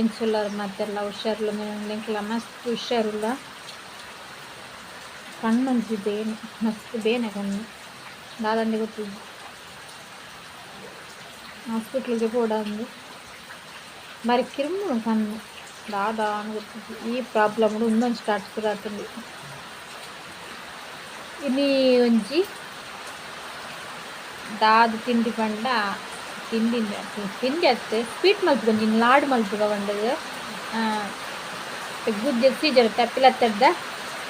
ಎಂಚುಲ್ಲರ್ ಮತ್ತೆಲ್ಲ ಹುಷಾರಿಲ್ಲ ನಿಂಕೆಲ್ಲ ಮಸ್ತ್ ಹುಷಾರಿಲ್ಲ ಕಣ್ಣು ಒಂಚಿ ಬೇನೆ ಮಸ್ತ್ ಬೇನೆ ಕಣ್ಣು ದಾದಂಡೆ ಗೊತ್ತಿದ್ದು ಹಾಸ್ಪಿಟ್ಲಿಗೆ ಕೂಡ ಅಂದು మరి ಕಿರುಮು ಕಣ್ಣು ದಾದಾ అని ಗೊತ್ತಿದ್ದು ಈ ಪ್ರಾಬ್ಲಮ್ ಇನ್ನೊಂದು ಸ್ಟಾರ್ಟ್ ಆಗ್ತದೆ ಇನಿ ಒಂಜಿ ದಾದ ತಿಂಡಿ ಪಂಡ ತಿಂಡಿ ತಿಂಡಿ ಅತ್ತೆ ಸ್ವೀಟ್ ಮಲ್ಪುಗ ನೀನು ಲಾಡು ಮಲ್ಪುಗ ಪಂಡದು ಗುಜ್ಜೆ ಸೀಜರ್ ತಪ್ಪಿಲತ್ತಡ್ದ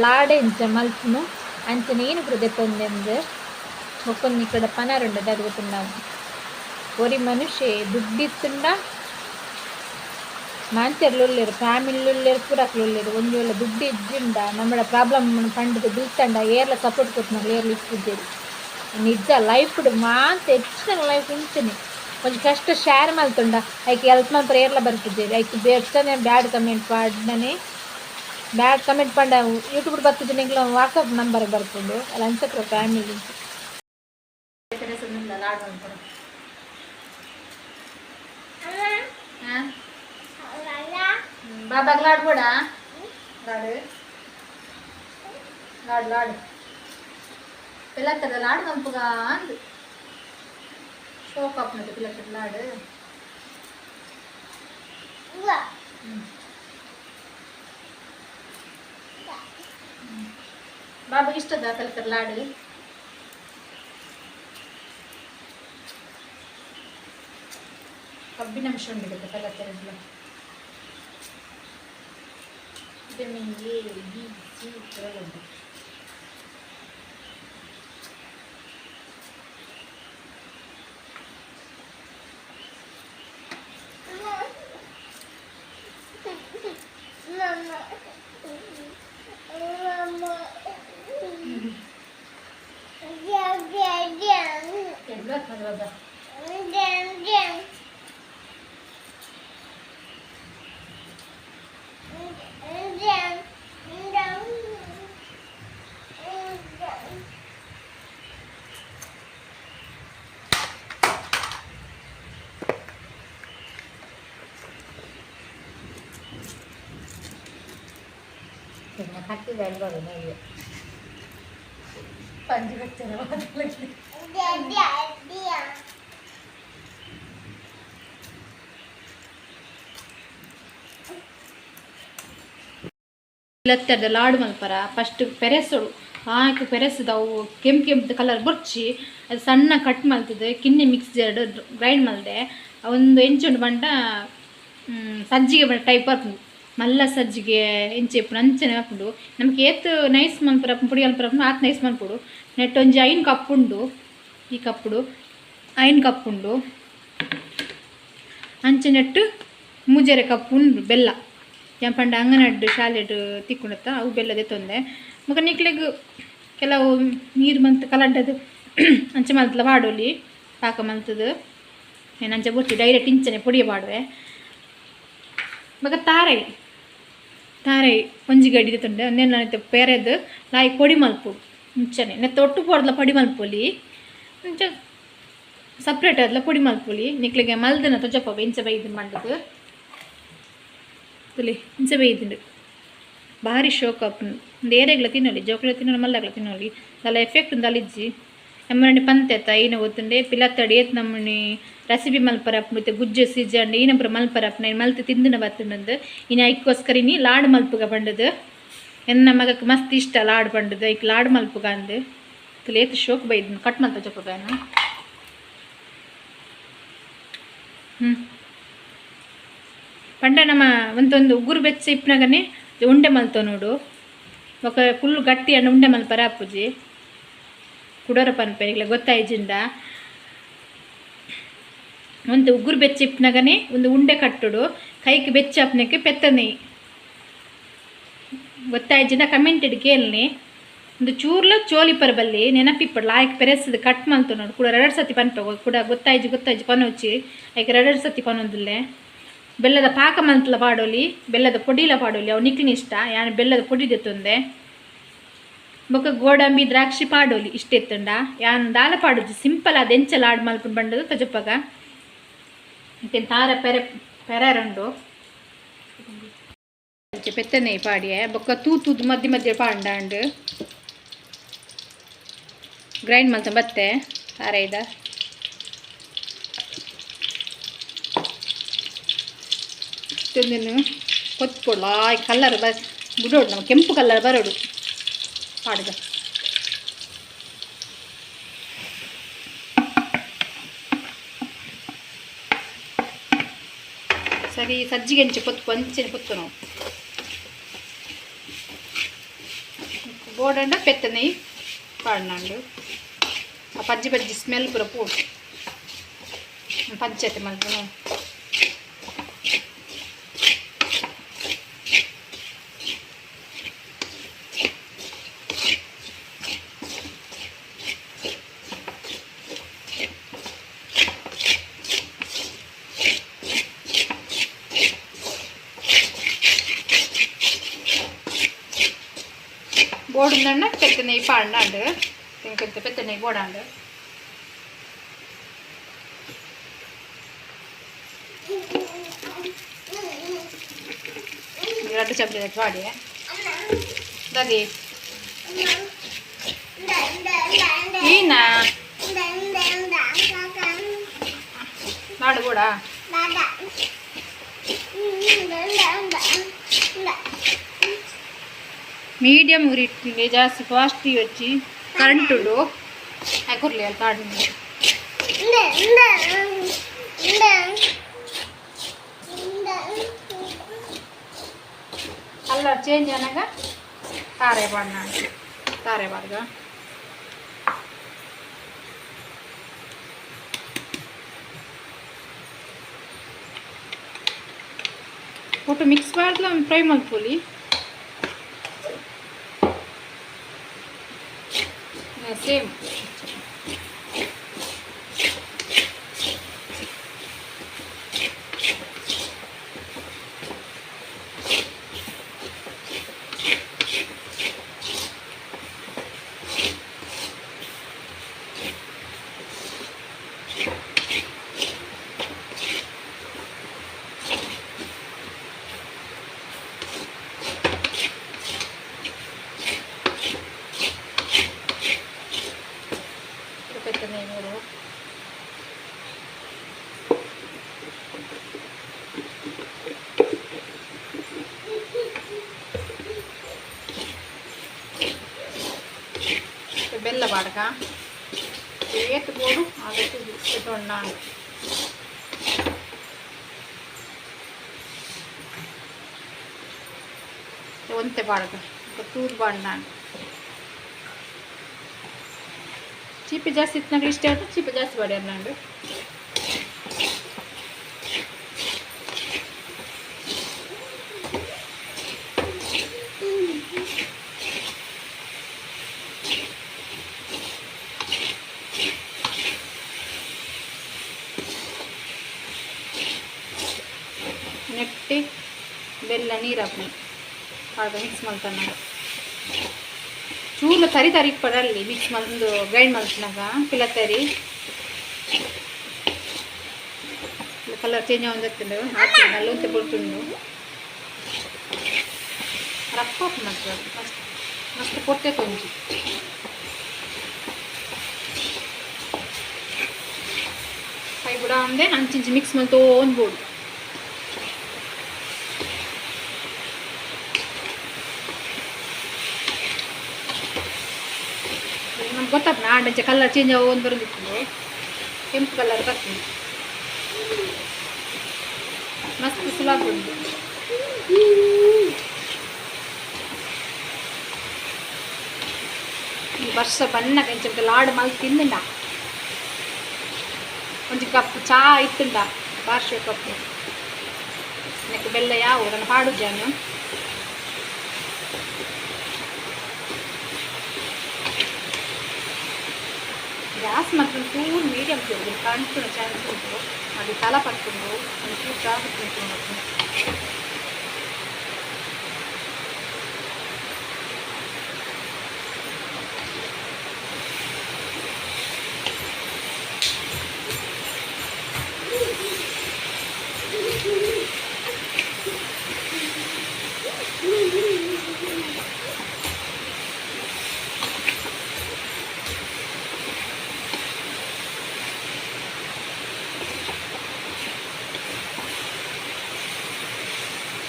ಲಾಡೆ ಇಂಚ ಮಲ್ಪುನು ಅಂಚನೆ ಏನು ಕೂಡ ದೆತ್ತೊಂದೆಂದು ಮೊಕ್ಕೊಂದು ಈ ಕಡೆ ಪನಾರುಂಡ ಅದು ಗೊತ್ತುಂಡ ಒರಿ ಮನುಷ್ಯ ದುಡ್ಡಿತ್ತುಂಡ ಮಾಂಚರ್ಲುಲ್ಲೇರು ಫ್ಯಾಮಿಲಿಯುಲ್ಲೇರು ಪೂರಕ್ಲುಲ್ಲೇರು ಒಂದು ವೇಳೆ ದುಡ್ಡು ಇದ್ದಿಂಡ ನಮ್ಮ ಪ್ರಾಬ್ಲಮ್ ಪಂಡದು ಬೀಳ್ತಂಡ ಏರ್ಲ ಸಪೋರ್ಟ್ ಕೊಟ್ಟು ಏರ್ಲ ಇಟ್ಟಿದ್ದೇರಿ ನಿಜ ಲೈಫ್ ಮಾಂತ ಹೆಚ್ಚಿನ ಲೈಫ್ ಉಂಟುನಿ కొంచెಂ ಕಷ್ಟ ಶೇರ್ ಮಲ್ತುಂಡ ಐಕೆ ಎಲ್ಪ ಮನ ಪ್ರೇರ್ಲ ಬರ್ತಿದ್ದೇವೆ ಐಕೆ ಬೇರ್ತನೆ ಬ್ಯಾಡ್ ಕಮೆಂಟ್ ಪಾಡ್ದನೆ ಬ್ಯಾಡ್ ಕಮೆಂಟ್ ಪಂಡ ಯೂಟ್ಯೂಬ್ ಬರ್ತಿದ್ದೆ ನಿಂಗೆ ವಾಟ್ಸಪ್ ನಂಬರ್ ಬರ್ಕೊಂಡು ಅಲ್ಲಿ ಅನ್ಸಕ್ರ ಫ್ಯಾಮಿಲಿ బాబాకి లాడు కూడా లాడు లాడు లాడు పిల్లలు కదా లాడు కంపుగా అంది పోక్ అప్పుడు పిల్లకి పిల్లాడు బాబాకి ఇష్టం దాకలు పిల్లాడు కబ్బి నిమిషం ఉంది కదా పిల్ల తెలుగులో విటమిన్ ఏ బి సి ఉంది ಬೆಳ್ಬೋದು ನೀವು ಪಂಜಿ ಲಾಡು ಮಲ್ಪರ ಫಸ್ಟ್ ಪೆರೆಸೋಳು. ಹಾಕಿ ಪೆರೆಸದ ಅವು ಕೆಂಪು ಕೆಂಪು ಕಲರ್ ಬುರ್ಚಿ ಅದು ಸಣ್ಣ ಕಟ್ ಮಲ್ತದೆ ಕಿನ್ನೆ ಮಿಕ್ಸ್ ಗ್ರೈಂಡ್ ಮಲ್ದೆ ಒಂದು ಎಂಚುಂಡು ಬಂಡ ಸಜ್ಜಿಗೆ ಟೈಪ್ ಹಾಕೊಂಡು ಮಲ್ಲ ಸಜ್ಜಿಗೆ ಇಂಚೆ ಪ್ರಂಚನೆ ಹಾಕೊಂಡು ನಮ್ಗೆ ಏತ್ ನೈಸ್ ಮನ್ಪುರ ಪುಡಿ ಅಲ್ಪರ ಆತ್ ನೈಸ್ ಮನ್ಪುಡು ನೆಟ್ ಒಂಜಿ ಐನ್ ಕಪ್ಪುಂಡು ಈ ಕಪ್ಪುಡು, ಐನ್ ಕಪ್ಪುಂಡು ಅಂಚೆ ನೆಟ್ಟು ಮೂಜೆರೆ ಕಪ್ಪು ಉಂಡು, ಬೆಲ್ಲ. ಪಂಡ ಅಂಗನಡ್ಡು ಶಾಲೆಡ್ ತಿಕ್ಕೊಂಡತ್ತ ಅವು ಬೆಲ್ಲದೆ ತೊಂದೆ. ಮಗ ನಿಕ್ಲೆಗ್ ಕೆಲವು ನೀರು ಮಂತ್ ಕಲಡ್ಡದು ಅಂಚೆ ಮಲ್ತಲ ಬಾಡೋಲಿ, ಪಾಕ ಮಲ್ತದು. ಏನಂಚೆ ಬುರ್ಚಿ ಡೈರೆಕ್ಟ್ ಇಂಚನೆ ಪುಡಿಯ ಬಾಡುವೆ. ಮಗ ತಾರೈ. ತಾರೈ ಒಂಜಿ ಗಡಿದ ತುಂಡೆ ಒಂದೇ ನಾನು ಪೇರೆದು, ನಾಯಿ ಪೊಡಿ ಮಲ್ಪು ಇಂಚನೆ ನೆತ್ತ ಒಟ್ಟು ಪೋಡ್ಲ ಪೊಡಿ ಮಲ್ಪೊಲಿ ಇಂಚ ಸಪ್ರೇಟ್ ಆದ್ಲ ಪೊಡಿ ಮಲ್ಪೊಲಿ ನಿಕ್ಲಿಗೆ ಮಲ್ದನ ತೊಜಪ್ಪ ಇಂಚ ಬೈದು ಮಂಡದು ತುಲಿ ಇಂಚ ಬೈದಿಂಡು. ಭಾರಿ ಶೋಕ್ ಅಪ್ಪನು ದೇರೆಗ್ಲ ತಿನ್ನೋಲಿ ಜೋಕಳ ತಿನ್ನೋಲಿ ಮಲ್ಲಾಗ್ಲ ತಿನ್ನೋಲಿ. ಅದೆಲ್ಲ ಎಫೆಕ್ಟ್ ಒಂದು ಅಲಿಜ್ಜಿ ಎಮ್ಮನಿ ಪಂತೆತ್ತ ఈయన ಗೊತ್ತುಂಡೆ ಪಿಲತ್ತಡಿ ಏತ್ ನಮ್ಮನಿ ರೆಸಿಪಿ ಮಲ್ಪರಪ್ ಮತ್ತೆ ಗುಜ್ಜು ಸಿಜ್ಜಂಡು ಏನೊಬ್ಬರು ಮಲ್ಪರಪ್ ನಾನು ಮಲ್ತು ತಿಂದಿನ ಬತ್ತುಂಡು ಇನ್ನು ಐಕ್ಕೋಸ್ಕರ ನೀ ಲಾಡು ಮಲ್ಪುಗ ಬಂಡದು. ಎನ್ನ ಮಗಕ್ಕೆ ಮಸ್ತ್ ಇಷ್ಟ ಲಾಡು ಬಂಡದು, ಐಕ್ ಲಾಡು ಮಲ್ಪುಗ ಅಂದು. ಏತ್ ಶೋಕ್ ಬೈದ್ ಕಟ್ ಮಲ್ಪ ಚೊಪ್ಪ ಬೇನ ಹ್ಞೂ ಪಂಡ ನಮ್ಮ ಒಂದೊಂದು ಉಗುರು ಬೆಚ್ಚ ಇಪ್ಪನಾಗನೇ ಉಂಡೆ ಮಲ್ತೋ ನೋಡು. ఒక ಗಟ್ಟಿ ಅಣ್ಣ ಉಂಡೆ ಮಲ್ಪರ ಅಪ್ಪುಜಿ ಕುಡೋರ ಪನ್ಪೆರಿಗ್ಲ ಗೊತ್ತಾಯ್ಜಿಂದ ಒಂದು ಉಗುರು ಬೆಚ್ಚಿಪ್ನಾಗನೇ ಒಂದು ಉಂಡೆ ಕಟ್ಟುಡು ಕೈಗೆ ಬೆಚ್ಚ ಅಪ್ಪನಕ್ಕೆ ಪೆತ್ತನೆ ಗೊತ್ತಾಯ್ಜಿಂದ ಇಡ್ ಕೇಳನೆ. ಒಂದು ಚೂರ್ಲ ಚೋಲಿ ಪರಬಲ್ಲಿ ನೆನಪಿಪ್ಪಡು, ಲಾಯಕ್ ಪೆರೆಸದು ಕಟ್ ಮಾಡ್ತು ನೋಡು. ಕೂಡ ಎರಡು ಸತಿ ಪನ್ಪ ಕೂಡ ಗೊತ್ತಾಯ್ಜಿ ಗೊತ್ತಾಯ್ಜಿ ಪನೋಚಿ ಆಯ್ಕೆ ಎರಡೆರಡು ಸತಿ ಪನೊಂದಿಲ್ಲೆ ಬೆಲ್ಲದ ಪಾಕ ಮಂತ್ಲ ಪಾಡೋಲಿ, ಬೆಲ್ಲದ ಪೊಡಿಲ ಪಾಡೋಲಿ, ಅವು ನಿಕ್ಲಿನ ಇಷ್ಟ ಯಾನು ಬೆಲ್ಲದ ಪೊಡಿದೆ ತೆತ್ತೊಂದೆ ಬೊಕ್ಕ ಗೋಡಂಬಿ ದ್ರಾಕ್ಷಿ ಪಾಡೋಲಿ ಇಷ್ಟೆತ್ತುಂಡ? ಯಾನ್ ದಾಲ ಪಾಡೋದು ಸಿಂಪಲ್ ಅದು ಎಂಚಲ ಆಡ್ ಮಲ್ಕೊಂಡು ಬಂಡದು ತಜಪ್ಪಗ? ಮತ್ತೆ ತಾರ ಪೆರೆ, ಪೆರೆರಂಡು? ಪೆತ್ತನೆ ಪಾಡಿ ಬೊಕ್ಕ ತೂತೂದು ಮಧ್ಯ ಮಧ್ಯ ಪಾಂಡ ಅಂಡ್. ಗ್ರೈಂಡ್ ಮಲ್ತ ಬತ್ತೆ, ತಾರ ಇದ. ಇಷ್ಟೊಂದೇನು ಕೊತ್ಕೊಳ್ಳ ಕಲರ್ ಬಸ್ ಬಿಡೋಡು ನಮ್ಮ ಕೆಂಪು ಕಲರ್ ಬರೋಡು. ಪಾಡ್ಗ ಸರಿ ಸಜ್ಜಿಗೆ ಹೆಂಚು ಕೊತ್ತು ಅಂಚೆ ಕೊತ್ತು ನಾವು ಬೋಡಂಡ పెద్ద నెయ్యి పాడినాడు ఆ పచ్చి పచ్చి స్మెల్ కూడా పోటు పంచైతే మనకు ഓടുന്നെണ്ണ തെക്ക് നെയ്യ് പാടുന്നുണ്ട് നിങ്ങൾക്ക് പെത്ത നെയ്യ് പോടാണ്ട് രണ്ട് ചപ്പിലി പാടിയേ ദീ నాడు కూడా మీడియం ఉరిట్టింది జాస్తి ఫాస్ట్ వచ్చి కరెంటు ఎగుర్లే తాడు కలర్ చేంజ్ అనగా తారే పడినాడు తారే పడగా ಒಟ್ಟು ಮಿಕ್ಸ್ ಮಾಡಿದ್ರೆ ಫ್ರೈ ಮಾಡ್ಕೊಳ್ಳಿ siempre. పెద్ద నేను ಬೆಲ್ಲ ಬಾಡಕ ಏತ್ ಬೋಡು ಅದಕ್ಕೆ ಇಟ್ಕೊಂಡಾನು ಒಂತೆ ಬಾಡಕ ತೂದು ಬಾಂಡಾನು ಚೀಪಿ ಜಾಸ್ತಿ ಇತ್ತು ನನಗೆ ಇಷ್ಟ ಆಯ್ತು ಚೀಪಿ ಜಾಸ್ತಿ ಮಾಡಿ ಅನ್ನಂಡು ನೆಟ್ಟಿ ಬೆಲ್ಲ ನೀರು ಹಾಕಿ ಆಗ ಮಿಕ್ಸ್ ಮಾಡ್ತಾನೆ ಚೂರ್ಲ ತರಿ ತರಿ ಪಡಲ್ಲಿ, ಮಿಕ್ಸ್ ಒಂದು ಗ್ರೈಂಡ್ ಮಾಡ್ತಿನಾಗ ಪಿಲ್ಲ ತರಿ. ಕಲರ್ ಚೇಂಜ್ ಆಗಿತ್ತು ಹಾಕ್ತೀನಿ ನಲ್ಲೊಂತೆ ಬಿಡ್తుంಡು ರಪ್ಪ ಮಾಡ್ತಾರೆ ಮಸ್ತ್ ಮಸ್ತ್ ಕೊಟ್ಟೆ ಕೊಂಚಿ. ಕೈ ಬಿಡ ಅಂದೆ ಅಂಚಿಂಚಿ ಮಿಕ್ಸ್ ಮಾಡಿ ತೊಗೊಂಡ್ಬೋದು ನಮ್ಗೆ ಗೊತ್ತಾಗ ನಾಡಂಚೆ ಕಲರ್ ಚೇಂಜ್ ಆಗೋದು ಬರೋದಿತ್ತು ಕೆಂಪು ಕಲರ್ ಬರ್ತದೆ ಮಸ್ತ್ ಸುಲಭ ಉಂಟು ಈ ವರ್ಷ ಬಣ್ಣ ಕಂಚ ಲಾಡು ಮಲ್ ತಿಂದಿಂಡ ಒಂದು ಕಪ್ ಚಾ ಇತ್ತುಂಡ ಬಾರ್ಷೆ ಕಪ್ಪು ನನಗೆ ಬೆಲ್ಲ ಯಾವ ನನ್ನ ಗ್ಯಾಸ್ ಮಾತ್ರ ಚೂರು ಮೀಡಿಯಂ ತಿರುಗಿ ಕಂಟು ಚಾನ್ಸ್ ಉಂಟು ಅದು ತಲ ಪಟ್ಕೊಂಡು ಒಂದು ಚೂರು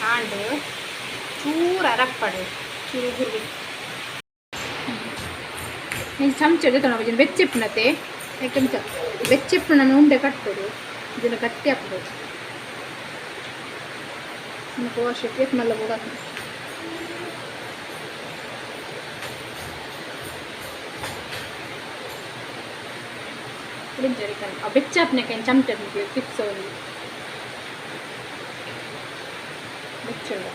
ಆಂಡ್ ಚೂರ್ അരಪಡಿ ಚುಬಿ ಈ ಚಮಚಕ್ಕೆ ಒಂದು ಬಜಿನ್ ಬೆಚ್ಚಿಪುನತೆ ಎಕಂಚ ಬೆಚ್ಚಿಪುನ ನೂಂದ ಕಟ್ಕರು ಇದನ್ನ ಕಟ್ಟಿ ಹಾಕಬೇಕು ಇನ್ನು ಕೋಶಕ್ಕೆ ಮಲ್ಲ ಹೋಗಕೊಳ್ಳಿ ಮಿರ್ಜಿರಿ ಕಣ ಆ ಬೆಚ್ಚಿಪುನಕ್ಕೆ ಚಮಚದಲ್ಲಿ ಚಿಪ್ಸೋರಿ দিচ্ছে না।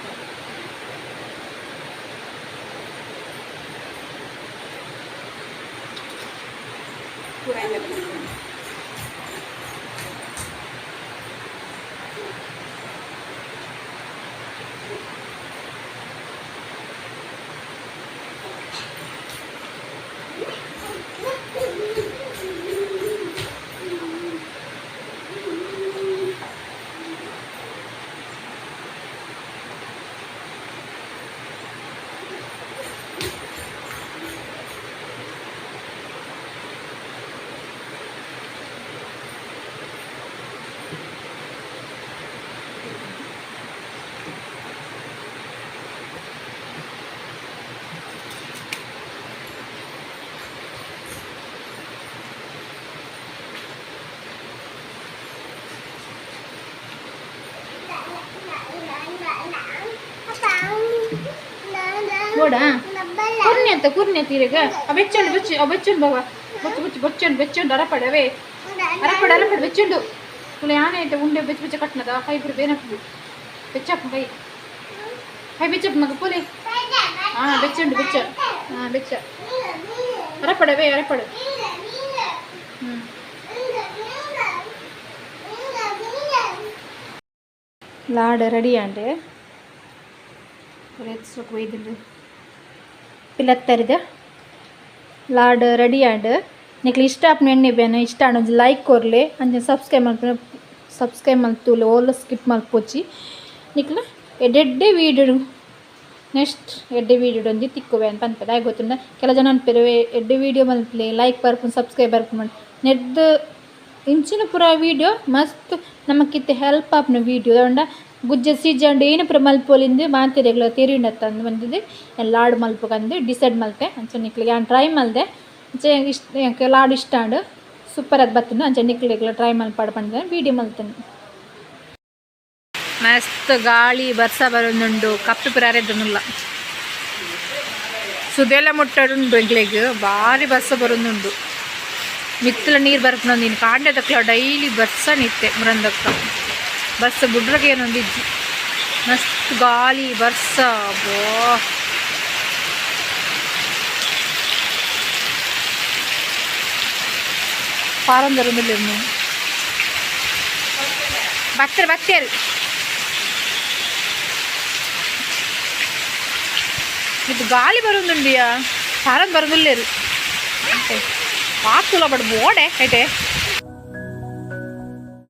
পুরাই যাবে। ಕೊಡ ಕುರ್ನಿ ಅಂತ ಕುರ್ನಿ ಅಂತ ಈಗ ಬೆಚ್ಚಂಡು ಬೆಚ್ಚು ಬೆಚ್ಚಂಡು ಬಾವ ಬೊಚ್ಚು ಬೊಚ್ಚು ಬೊಚ್ಚಂಡು ಬೆಚ್ಚಂಡು ಅರಪಡವೇ ಅರಪಡ ಅರಪಡ ಬೆಚ್ಚಂಡು ತುಳು ಯಾನೆ ಐತೆ ಉಂಡೆ ಬೆಚ್ಚ ಬೆಚ್ಚ ಕಟ್ನದ ಕೈ ಬಿರು ಬೇನಕ್ಕು ಬೆಚ್ಚಪ್ಪ ಕೈ ಕೈ ಬೆಚ್ಚಪ್ಪ ಮಗ ಪೋಲಿ ಹಾಂ ಬೆಚ್ಚಂಡು ಬೆಚ್ಚ ಹಾಂ ಬೆಚ್ಚ ಅರಪಡವೇ ಅರಪಡ ಹ್ಞೂ லாடு ரெடி ஆண்டு ஒரு எக்ஸ்ட்ரா போயிடுது ಪಿಲ್ಲತ್ತರಿದ ಲಾಡ್ ರೆಡಿ ಆಂಡ್. ನಿಕ್ಲು ಇಷ್ಟ ಆಪ್ನ ಎಣ್ಣೆ ಬೇನ ಇಷ್ಟ ಒಂಜಿ ಲೈಕ್ ಕೊರ್ಲೆ. ಅಂಚೆ ಸಬ್ಸ್ಕ್ರೈಬ್ ಮಾಡ್ಕೊಂಡು ಸಬ್ಸ್ಕ್ರೈಬ್ ಮಲ್ತೂಲೆ ಓಲ್ ಸ್ಕಿಪ್ ಮಲ್ಪೊಚ್ಚಿ ನಿಕ್ಲ, ಎಡ್ಡೆಡ್ಡೆ ವೀಡಿಯೋ ನೆಕ್ಸ್ಟ್, ಎಡ್ಡೆ ವೀಡಿಯೋ ಒಂಜಿ ತಿಕ್ಕುವೆ ಅಂತ ಪನ್ಪೆರ್ ಆಗ ಗೊತ್ತುಂಡ? ಕೆಲ ಜನ ಅನ್ಪಿರುವೆ, ಎಡ್ಡೆ ವೀಡಿಯೋ ಮಲ್ಪಲೆ ಲೈಕ್ ಬರ್ಕೊಂಡು ಸಬ್ಸ್ಕ್ರೈಬ್ ಬರ್ಕೊಂಡು ಮಾಡಿ ನೆಡ್ದು ಇಂಚಿನ ಪೂರ ವೀಡಿಯೋ ಮಸ್ತ್ ನಮಕ್ಕಿತ್ತೆ ಹೆಲ್ಪ್ ಆಪ್ನ ವೀಡಿಯೋ. ದಾಂಡ ಗುಜ್ಜ ಜಂಡು ಏನು ಪೂರ ಮಲ್ಪೊಲಿಂದು ಮಾತೆರೆಗ್ಲ ತಂದು ಬಂದಿದ್ದು ಲಾಡ್ ಮಲ್ಪಕಂದು ಡಿಸೈಡ್ ಮಲ್ತೆ ಅಂಚ ನಿಕ್ಲಿಗೆ ನಾನು ಟ್ರೈ ಮಲ್ದೆ. ಅಂಚೆ ಇಷ್ಟ ಲಾಡ್ ಇಷ್ಟ ಆಂಡು ಸೂಪರ್ ಅದು ಬರ್ತೀನಿ ಅಂಚೆ ನಿಕ್ಲಿಗೆಲ್ಲ ಟ್ರೈ ಮಲ್ಪಾಡು ಬಂದ ವೀಡಿಯೋ ಮಲ್ತೇನೆ. ಮಸ್ತ್ ಗಾಳಿ ಬರ್ಸ ಬರೋದುಂಡು. ಕಪ್ಪು ಪುರ ಅರೆದನುಲ್ಲ ಸುದೆಲ್ಲ ಮುಟ್ಟಡುಂಡು ಎಂಗ್ಲೆಗ್ ಭಾರಿ ಬರ್ಸ ಬರೋದುಂಡು. ಮಿತ್ತಲ ನೀರು ಬರ್ಪುನ ನೀನು ಕಾಂಡೆ ತಕ್ಲ ಡೈಲಿ ಬರ್ಸ ನಿತ್ತೆ ಮುರಂದಕ್ಕ. ಬಸ್ ಬುಡ್ರಗೆ ಏನೊಂದಿಜ್ಜಿ ಮಸ್ತ್ ಗಾಳಿ ಬರ್ಸ ಬೋ പാറന്തരുന്നില്ലെന്നു ഭക്തർ ഭക്തർ ഇത് ഗാലി പറന്നുണ്ടിയാ പാറം പറന്നില്ലേരു പാത്തുള്ള അവിടെ ബോടെ ഏട്ടേ